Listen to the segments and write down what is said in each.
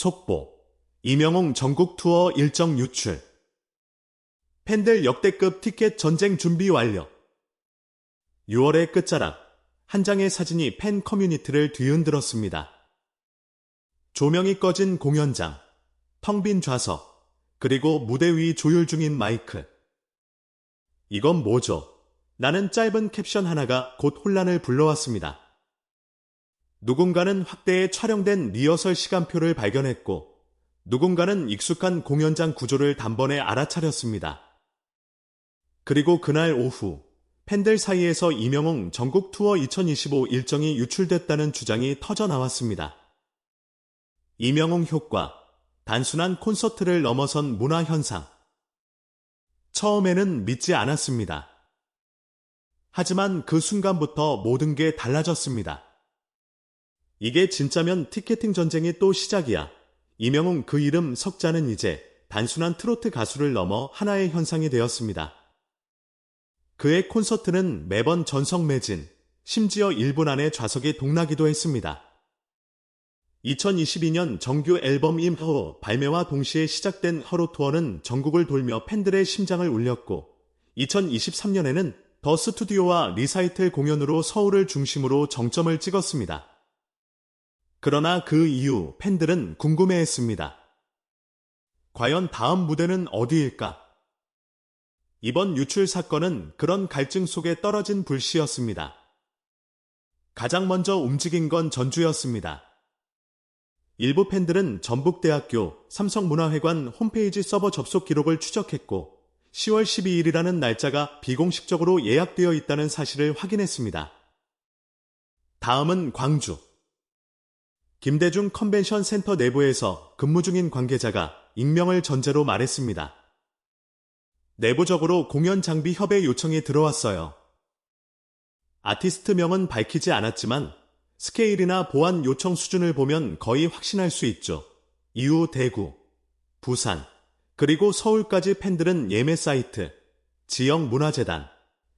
속보. 이명웅 전국 투어 일정 유출. 팬들 역대급 티켓 전쟁 준비 완료. 6월의 끝자락. 한 장의 사진이 팬 커뮤니티를 뒤흔들었습니다. 조명이 꺼진 공연장, 텅 빈 좌석, 그리고 무대 위 조율 중인 마이크. 이건 뭐죠? 나는 짧은 캡션 하나가 곧 혼란을 불러왔습니다. 누군가는 확대에 촬영된 리허설 시간표를 발견했고, 누군가는 익숙한 공연장 구조를 단번에 알아차렸습니다. 그리고 그날 오후, 팬들 사이에서 이명웅 전국 투어 2025 일정이 유출됐다는 주장이 터져 나왔습니다. 이명웅 효과, 단순한 콘서트를 넘어선 문화 현상. 처음에는 믿지 않았습니다. 하지만 그 순간부터 모든 게 달라졌습니다. 이게 진짜면 티켓팅 전쟁이 또 시작이야. 이명웅 그 이름 석자는 이제 단순한 트로트 가수를 넘어 하나의 현상이 되었습니다. 그의 콘서트는 매번 전성 매진, 심지어 1분 안에 좌석이 동나기도 했습니다. 2022년 정규 앨범 임허 발매와 동시에 시작된 허로 투어는 전국을 돌며 팬들의 심장을 울렸고 2023년에는 더 스튜디오와 리사이틀 공연으로 서울을 중심으로 정점을 찍었습니다. 그러나 그 이후 팬들은 궁금해했습니다. 과연 다음 무대는 어디일까? 이번 유출 사건은 그런 갈증 속에 떨어진 불씨였습니다. 가장 먼저 움직인 건 전주였습니다. 일부 팬들은 전북대학교 삼성문화회관 홈페이지 서버 접속 기록을 추적했고 10월 12일이라는 날짜가 비공식적으로 예약되어 있다는 사실을 확인했습니다. 다음은 광주. 김대중 컨벤션 센터 내부에서 근무 중인 관계자가 익명을 전제로 말했습니다. 내부적으로 공연 장비 협의 요청이 들어왔어요. 아티스트 명은 밝히지 않았지만 스케일이나 보안 요청 수준을 보면 거의 확신할 수 있죠. 이후 대구, 부산, 그리고 서울까지 팬들은 예매 사이트, 지역 문화재단,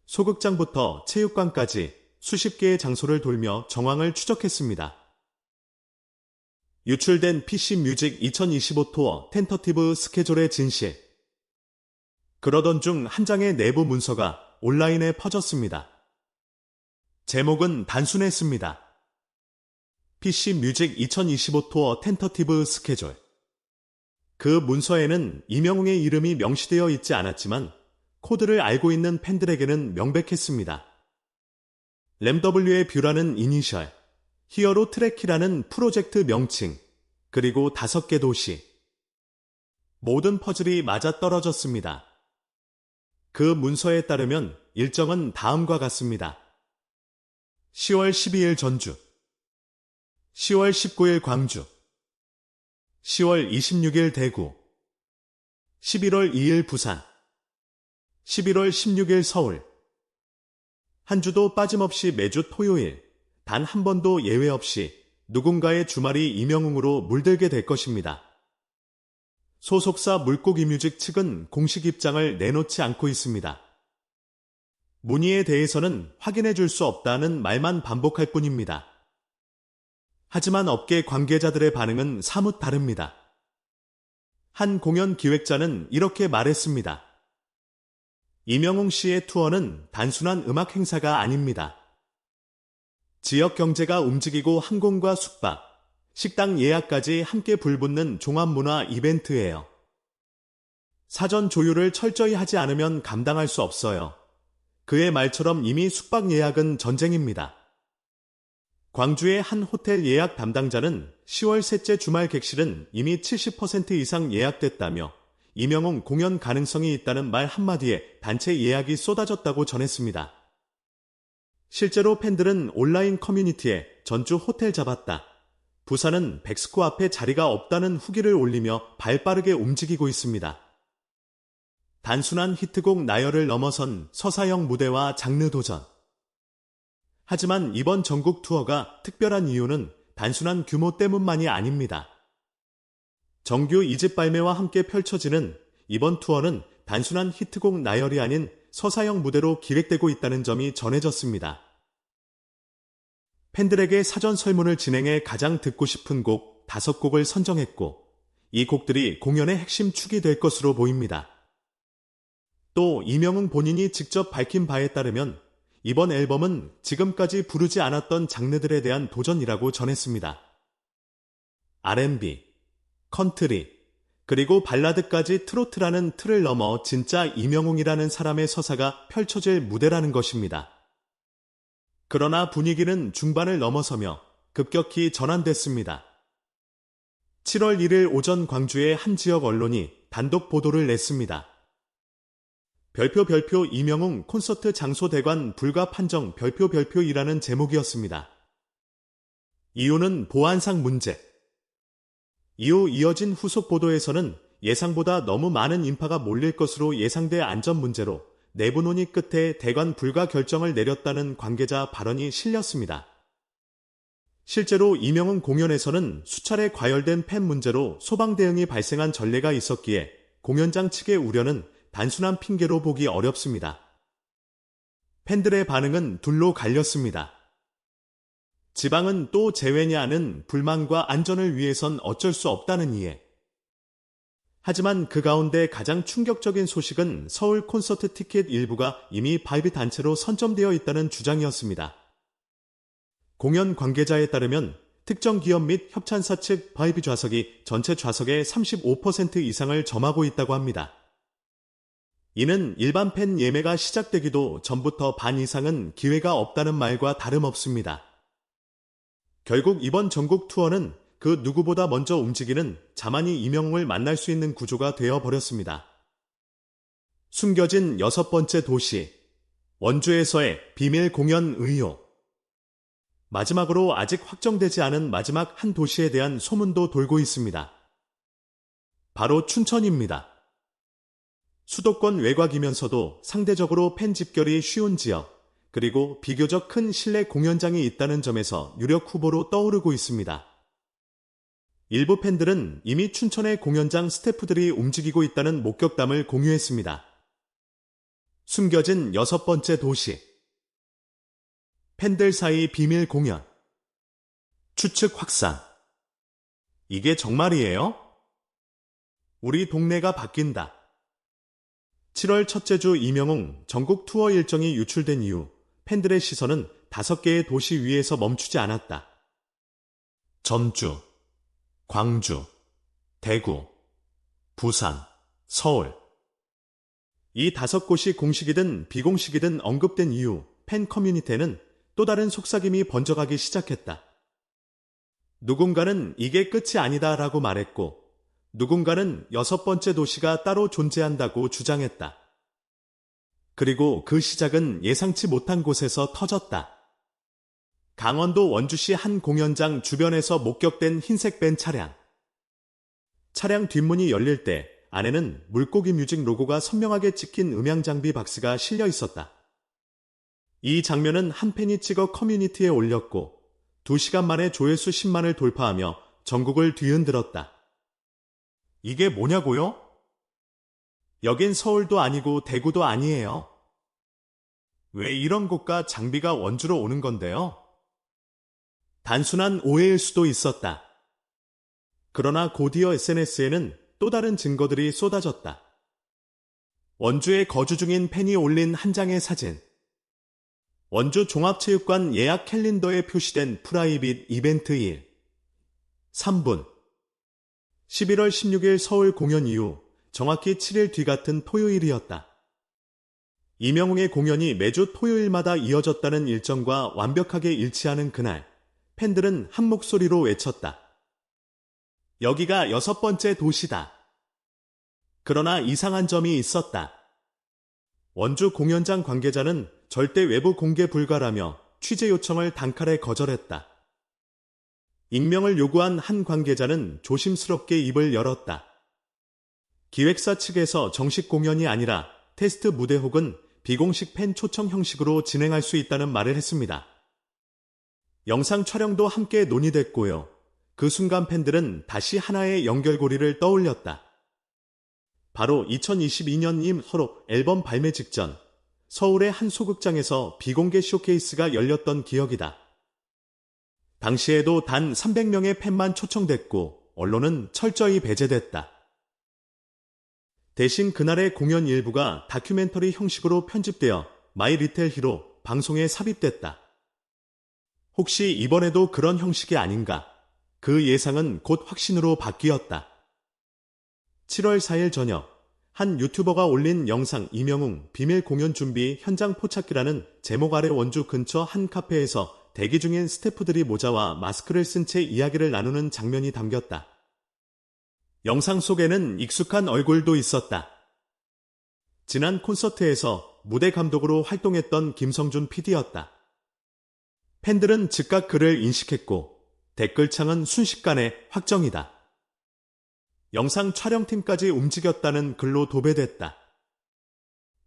소극장부터 체육관까지 수십 개의 장소를 돌며 정황을 추적했습니다. 유출된 PC 뮤직 2025 투어 텐터티브 스케줄의 진실. 그러던 중 한 장의 내부 문서가 온라인에 퍼졌습니다. 제목은 단순했습니다. PC 뮤직 2025 투어 텐터티브 스케줄. 그 문서에는 이명웅의 이름이 명시되어 있지 않았지만 코드를 알고 있는 팬들에게는 명백했습니다. 램W의 뷰라는 이니셜, 히어로 트래키라는 프로젝트 명칭, 그리고 다섯 개 도시. 모든 퍼즐이 맞아떨어졌습니다. 그 문서에 따르면 일정은 다음과 같습니다. 10월 12일 전주, 10월 19일 광주, 10월 26일 대구, 11월 2일 부산, 11월 16일 서울. 한 주도 빠짐없이 매주 토요일, 단 한 번도 예외 없이 누군가의 주말이 이명웅으로 물들게 될 것입니다. 소속사 물고기 뮤직 측은 공식 입장을 내놓지 않고 있습니다. 문의에 대해서는 확인해 줄 수 없다는 말만 반복할 뿐입니다. 하지만 업계 관계자들의 반응은 사뭇 다릅니다. 한 공연 기획자는 이렇게 말했습니다. 이명웅 씨의 투어는 단순한 음악 행사가 아닙니다. 지역 경제가 움직이고 항공과 숙박, 식당 예약까지 함께 불붙는 종합문화 이벤트예요. 사전 조율을 철저히 하지 않으면 감당할 수 없어요. 그의 말처럼 이미 숙박 예약은 전쟁입니다. 광주의 한 호텔 예약 담당자는 10월 셋째 주말 객실은 이미 70% 이상 예약됐다며 이명웅 공연 가능성이 있다는 말 한마디에 단체 예약이 쏟아졌다고 전했습니다. 실제로 팬들은 온라인 커뮤니티에 전주 호텔 잡았다. 부산은 백스코 앞에 자리가 없다는 후기를 올리며 발빠르게 움직이고 있습니다. 단순한 히트곡 나열을 넘어선 서사형 무대와 장르 도전. 하지만 이번 전국 투어가 특별한 이유는 단순한 규모 때문만이 아닙니다. 정규 2집 발매와 함께 펼쳐지는 이번 투어는 단순한 히트곡 나열이 아닌 서사형 무대로 기획되고 있다는 점이 전해졌습니다. 팬들에게 사전 설문을 진행해 가장 듣고 싶은 곡곡 5곡을 선정했고, 이 곡들이 공연의 핵심 축이 될 것으로 보입니다. 또 이명웅 본인이 직접 밝힌 바에 따르면 이번 앨범은 지금까지 부르지 않았던 장르들에 대한 도전이라고 전했습니다. R&B, 컨트리, 그리고 발라드까지 트로트라는 틀을 넘어 진짜 이명웅이라는 사람의 서사가 펼쳐질 무대라는 것입니다. 그러나 분위기는 중반을 넘어서며 급격히 전환됐습니다. 7월 1일 오전 광주의 한 지역 언론이 단독 보도를 냈습니다. 별표 별표 이명웅 콘서트 장소 대관 불가 판정 별표 별표이라는 제목이었습니다. 이유는 보안상 문제. 이후 이어진 후속 보도에서는 예상보다 너무 많은 인파가 몰릴 것으로 예상돼 안전 문제로 내부 논의 끝에 대관 불가 결정을 내렸다는 관계자 발언이 실렸습니다. 실제로 이명웅 공연에서는 수차례 과열된 팬 문제로 소방 대응이 발생한 전례가 있었기에 공연장 측의 우려는 단순한 핑계로 보기 어렵습니다. 팬들의 반응은 둘로 갈렸습니다. 지방은 또 제외냐는 불만과 안전을 위해선 어쩔 수 없다는 이해. 하지만 그 가운데 가장 충격적인 소식은 서울 콘서트 티켓 일부가 이미 바이비 단체로 선점되어 있다는 주장이었습니다. 공연 관계자에 따르면 특정 기업 및 협찬사 측 바이비 좌석이 전체 좌석의 35% 이상을 점하고 있다고 합니다. 이는 일반 팬 예매가 시작되기도 전부터 반 이상은 기회가 없다는 말과 다름없습니다. 결국 이번 전국 투어는 그 누구보다 먼저 움직이는 자만이 이명웅을 만날 수 있는 구조가 되어 버렸습니다. 숨겨진 여섯 번째 도시, 원주에서의 비밀 공연 의혹. 마지막으로 아직 확정되지 않은 마지막 한 도시에 대한 소문도 돌고 있습니다. 바로 춘천입니다. 수도권 외곽이면서도 상대적으로 팬 집결이 쉬운 지역, 그리고 비교적 큰 실내 공연장이 있다는 점에서 유력 후보로 떠오르고 있습니다. 일부 팬들은 이미 춘천의 공연장 스태프들이 움직이고 있다는 목격담을 공유했습니다. 숨겨진 여섯 번째 도시. 팬들 사이 비밀 공연. 추측 확산. 이게 정말이에요? 우리 동네가 바뀐다. 7월 첫째 주 이명웅 전국 투어 일정이 유출된 이후 팬들의 시선은 다섯 개의 도시 위에서 멈추지 않았다. 전주, 광주, 대구, 부산, 서울. 이 다섯 곳이 공식이든 비공식이든 언급된 이후 팬 커뮤니티는 또 다른 속삭임이 번져가기 시작했다. 누군가는 이게 끝이 아니다라고 말했고, 누군가는 여섯 번째 도시가 따로 존재한다고 주장했다. 그리고 그 시작은 예상치 못한 곳에서 터졌다. 강원도 원주시 한 공연장 주변에서 목격된 흰색 밴 차량. 차량 뒷문이 열릴 때 안에는 물고기 뮤직 로고가 선명하게 찍힌 음향 장비 박스가 실려 있었다. 이 장면은 한 팬이 찍어 커뮤니티에 올렸고 2시간 만에 조회수 10만을 돌파하며 전국을 뒤흔들었다. 이게 뭐냐고요? 여긴 서울도 아니고 대구도 아니에요. 왜 이런 곳과 장비가 원주로 오는 건데요? 단순한 오해일 수도 있었다. 그러나 곧이어 SNS에는 또 다른 증거들이 쏟아졌다. 원주에 거주 중인 팬이 올린 한 장의 사진. 원주 종합체육관 예약 캘린더에 표시된 프라이빗 이벤트 일. 3분. 11월 16일 서울 공연 이후 정확히 7일 뒤 같은 토요일이었다. 이명웅의 공연이 매주 토요일마다 이어졌다는 일정과 완벽하게 일치하는 그날, 팬들은 한 목소리로 외쳤다. 여기가 여섯 번째 도시다. 그러나 이상한 점이 있었다. 원주 공연장 관계자는 절대 외부 공개 불가라며 취재 요청을 단칼에 거절했다. 익명을 요구한 한 관계자는 조심스럽게 입을 열었다. 기획사 측에서 정식 공연이 아니라 테스트 무대 혹은 비공식 팬 초청 형식으로 진행할 수 있다는 말을 했습니다. 영상 촬영도 함께 논의됐고요. 그 순간 팬들은 다시 하나의 연결고리를 떠올렸다. 바로 2022년 임 서로 앨범 발매 직전 서울의 한 소극장에서 비공개 쇼케이스가 열렸던 기억이다. 당시에도 단 300명의 팬만 초청됐고 언론은 철저히 배제됐다. 대신 그날의 공연 일부가 다큐멘터리 형식으로 편집되어 마이 리텔 히로 방송에 삽입됐다. 혹시 이번에도 그런 형식이 아닌가? 그 예상은 곧 확신으로 바뀌었다. 7월 4일 저녁, 한 유튜버가 올린 영상 이명웅 비밀 공연 준비 현장 포착기라는 제목 아래 원주 근처 한 카페에서 대기 중인 스태프들이 모자와 마스크를 쓴 채 이야기를 나누는 장면이 담겼다. 영상 속에는 익숙한 얼굴도 있었다. 지난 콘서트에서 무대 감독으로 활동했던 김성준 PD였다. 팬들은 즉각 그를 인식했고 댓글창은 순식간에 확정이다. 영상 촬영팀까지 움직였다는 글로 도배됐다.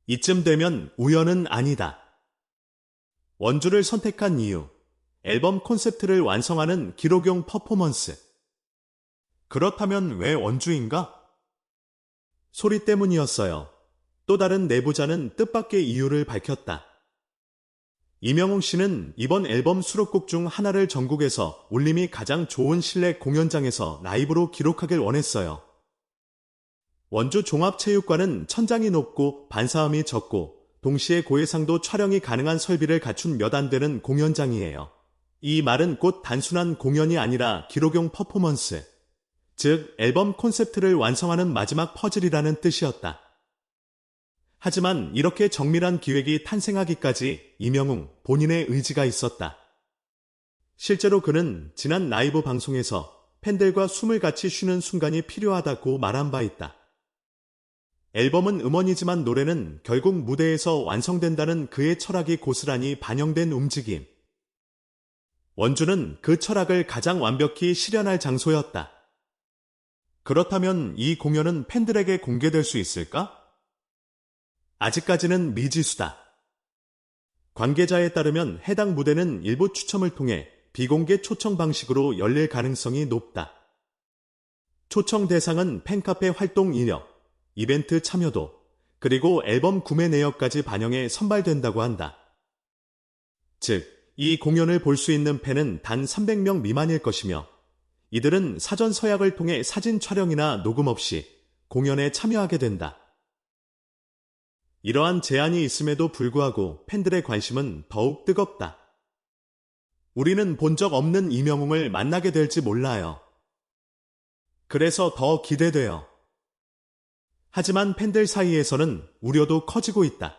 이쯤 되면 우연은 아니다. 원주를 선택한 이유, 앨범 콘셉트를 완성하는 기록용 퍼포먼스. 그렇다면 왜 원주인가? 소리 때문이었어요. 또 다른 내부자는 뜻밖의 이유를 밝혔다. 이명웅 씨는 이번 앨범 수록곡 중 하나를 전국에서 울림이 가장 좋은 실내 공연장에서 라이브로 기록하길 원했어요. 원주 종합체육관은 천장이 높고 반사음이 적고 동시에 고해상도 촬영이 가능한 설비를 갖춘 몇 안 되는 공연장이에요. 이 말은 곧 단순한 공연이 아니라 기록용 퍼포먼스, 즉 앨범 콘셉트를 완성하는 마지막 퍼즐이라는 뜻이었다. 하지만 이렇게 정밀한 기획이 탄생하기까지 이명웅 본인의 의지가 있었다. 실제로 그는 지난 라이브 방송에서 팬들과 숨을 같이 쉬는 순간이 필요하다고 말한 바 있다. 앨범은 음원이지만 노래는 결국 무대에서 완성된다는 그의 철학이 고스란히 반영된 움직임. 원주는 그 철학을 가장 완벽히 실현할 장소였다. 그렇다면 이 공연은 팬들에게 공개될 수 있을까? 아직까지는 미지수다. 관계자에 따르면 해당 무대는 일부 추첨을 통해 비공개 초청 방식으로 열릴 가능성이 높다. 초청 대상은 팬카페 활동 이력, 이벤트 참여도, 그리고 앨범 구매 내역까지 반영해 선발된다고 한다. 즉, 이 공연을 볼 수 있는 팬은 단 300명 미만일 것이며, 이들은 사전 서약을 통해 사진 촬영이나 녹음 없이 공연에 참여하게 된다. 이러한 제한이 있음에도 불구하고 팬들의 관심은 더욱 뜨겁다. 우리는 본 적 없는 이명웅을 만나게 될지 몰라요. 그래서 더 기대돼요. 하지만 팬들 사이에서는 우려도 커지고 있다.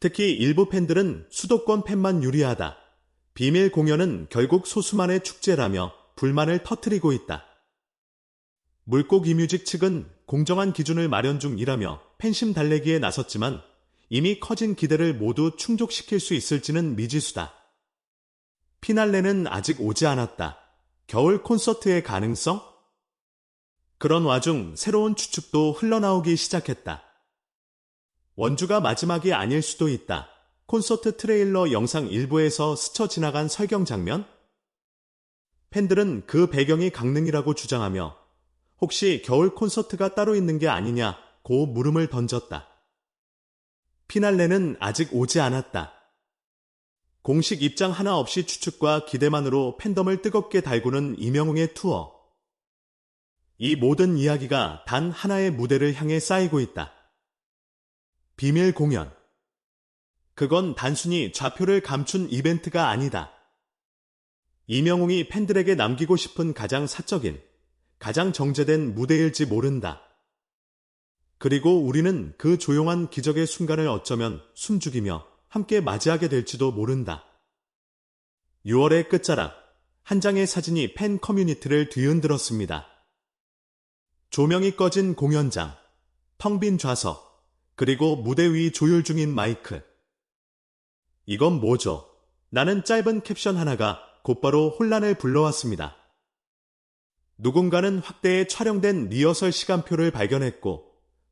특히 일부 팬들은 수도권 팬만 유리하다. 비밀 공연은 결국 소수만의 축제라며 불만을 터트리고 있다. 물고기 뮤직 측은 공정한 기준을 마련 중이라며 팬심 달래기에 나섰지만 이미 커진 기대를 모두 충족시킬 수 있을지는 미지수다. 피날레는 아직 오지 않았다. 겨울 콘서트의 가능성? 그런 와중 새로운 추측도 흘러나오기 시작했다. 원주가 마지막이 아닐 수도 있다. 콘서트 트레일러 영상 일부에서 스쳐 지나간 설경 장면? 팬들은 그 배경이 강릉이라고 주장하며 혹시 겨울 콘서트가 따로 있는 게 아니냐 고 물음을 던졌다. 피날레는 아직 오지 않았다. 공식 입장 하나 없이 추측과 기대만으로 팬덤을 뜨겁게 달구는 이명웅의 투어. 이 모든 이야기가 단 하나의 무대를 향해 쌓이고 있다. 비밀 공연. 그건 단순히 좌표를 감춘 이벤트가 아니다. 이명웅이 팬들에게 남기고 싶은 가장 사적인, 가장 정제된 무대일지 모른다. 그리고 우리는 그 조용한 기적의 순간을 어쩌면 숨죽이며 함께 맞이하게 될지도 모른다. 6월의 끝자락, 한 장의 사진이 팬 커뮤니티를 뒤흔들었습니다. 조명이 꺼진 공연장, 텅 빈 좌석, 그리고 무대 위 조율 중인 마이크. 이건 뭐죠? 나는 짧은 캡션 하나가 곧바로 혼란을 불러왔습니다. 누군가는 확대에 촬영된 리허설 시간표를 발견했고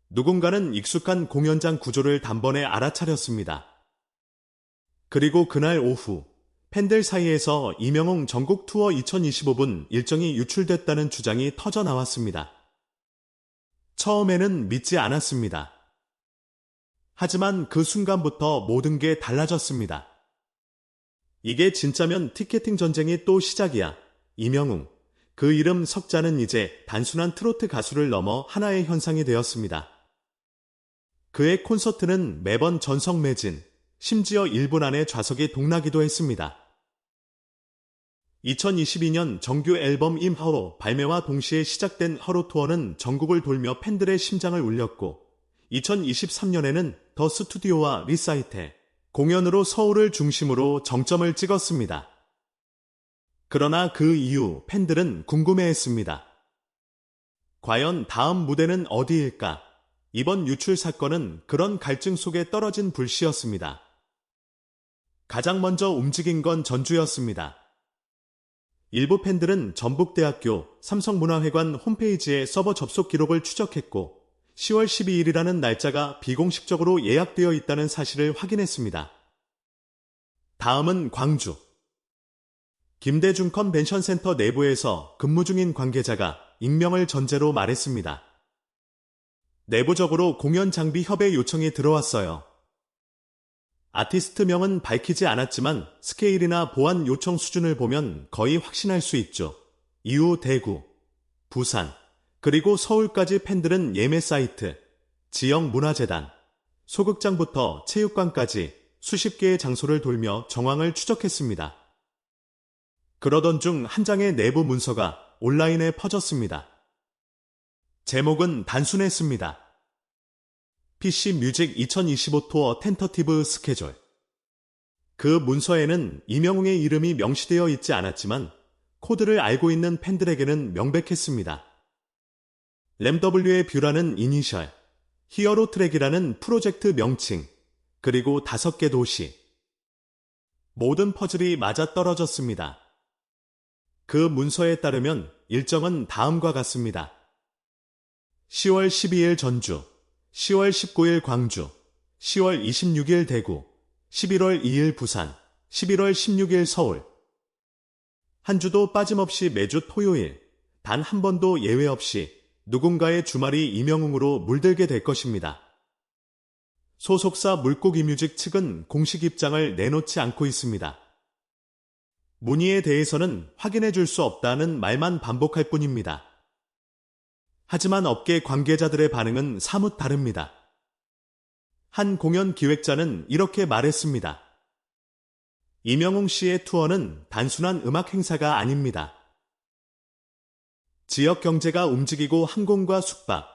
누군가는 익숙한 공연장 구조를 단번에 알아차렸습니다. 그리고 그날 오후 팬들 사이에서 이명웅 전국 투어 2025분 일정이 유출됐다는 주장이 터져 나왔습니다. 처음에는 믿지 않았습니다. 하지만 그 순간부터 모든 게 달라졌습니다. 이게 진짜면 티켓팅 전쟁이 또 시작이야. 이명웅. 그 이름 석자는 이제 단순한 트로트 가수를 넘어 하나의 현상이 되었습니다. 그의 콘서트는 매번 전성 매진, 심지어 1분 안에 좌석이 동나기도 했습니다. 2022년 정규 앨범 임하로 발매와 동시에 시작된 하루 투어는 전국을 돌며 팬들의 심장을 울렸고 2023년에는 더 스튜디오와 리사이트 공연으로 서울을 중심으로 정점을 찍었습니다. 그러나 그 이후 팬들은 궁금해했습니다. 과연 다음 무대는 어디일까? 이번 유출 사건은 그런 갈증 속에 떨어진 불씨였습니다. 가장 먼저 움직인 건 전주였습니다. 일부 팬들은 전북대학교 삼성문화회관 홈페이지에 서버 접속 기록을 추적했고 10월 12일이라는 날짜가 비공식적으로 예약되어 있다는 사실을 확인했습니다. 다음은 광주. 김대중 컨벤션 센터 내부에서 근무 중인 관계자가 익명을 전제로 말했습니다. 내부적으로 공연 장비 협회 요청이 들어왔어요. 아티스트 명은 밝히지 않았지만 스케일이나 보안 요청 수준을 보면 거의 확신할 수 있죠. 이후 대구, 부산, 그리고 서울까지 팬들은 예매 사이트, 지역 문화재단, 소극장부터 체육관까지 수십 개의 장소를 돌며 정황을 추적했습니다. 그러던 중 한 장의 내부 문서가 온라인에 퍼졌습니다. 제목은 단순했습니다. PC 뮤직 2025 투어 텐터티브 스케줄. 그 문서에는 이명웅의 이름이 명시되어 있지 않았지만 코드를 알고 있는 팬들에게는 명백했습니다. 램W의 뷰라는 이니셜, 히어로 트랙이라는 프로젝트 명칭, 그리고 다섯 개 도시. 모든 퍼즐이 맞아떨어졌습니다. 그 문서에 따르면 일정은 다음과 같습니다. 10월 12일 전주, 10월 19일 광주, 10월 26일 대구, 11월 2일 부산, 11월 16일 서울. 한 주도 빠짐없이 매주 토요일, 단 한 번도 예외 없이 누군가의 주말이 이명웅으로 물들게 될 것입니다. 소속사 물고기 뮤직 측은 공식 입장을 내놓지 않고 있습니다. 문의에 대해서는 확인해 줄 수 없다는 말만 반복할 뿐입니다. 하지만 업계 관계자들의 반응은 사뭇 다릅니다. 한 공연 기획자는 이렇게 말했습니다. 이명웅 씨의 투어는 단순한 음악 행사가 아닙니다. 지역 경제가 움직이고 항공과 숙박,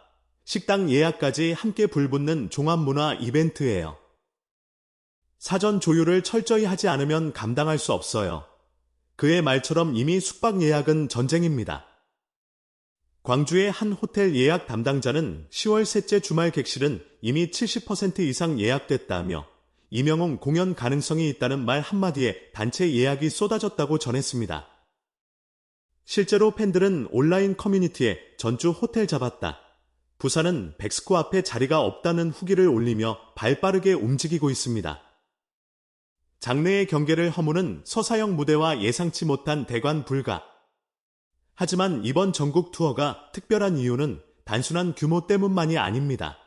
식당 예약까지 함께 불붙는 종합문화 이벤트예요. 사전 조율을 철저히 하지 않으면 감당할 수 없어요. 그의 말처럼 이미 숙박 예약은 전쟁입니다. 광주의 한 호텔 예약 담당자는 10월 셋째 주말 객실은 이미 70% 이상 예약됐다며 이명웅 공연 가능성이 있다는 말 한마디에 단체 예약이 쏟아졌다고 전했습니다. 실제로 팬들은 온라인 커뮤니티에 전주 호텔 잡았다. 부산은 백스코 앞에 자리가 없다는 후기를 올리며 발빠르게 움직이고 있습니다. 장래의 경계를 허무는 서사형 무대와 예상치 못한 대관 불가. 하지만 이번 전국 투어가 특별한 이유는 단순한 규모 때문만이 아닙니다.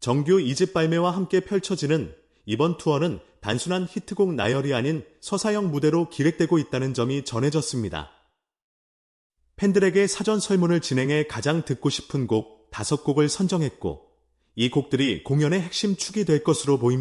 정규 2집 발매와 함께 펼쳐지는 이번 투어는 단순한 히트곡 나열이 아닌 서사형 무대로 기획되고 있다는 점이 전해졌습니다. 팬들에게 사전 설문을 진행해 가장 듣고 싶은 곡 5곡을 선정했고 이 곡들이 공연의 핵심 축이 될 것으로 보입니다.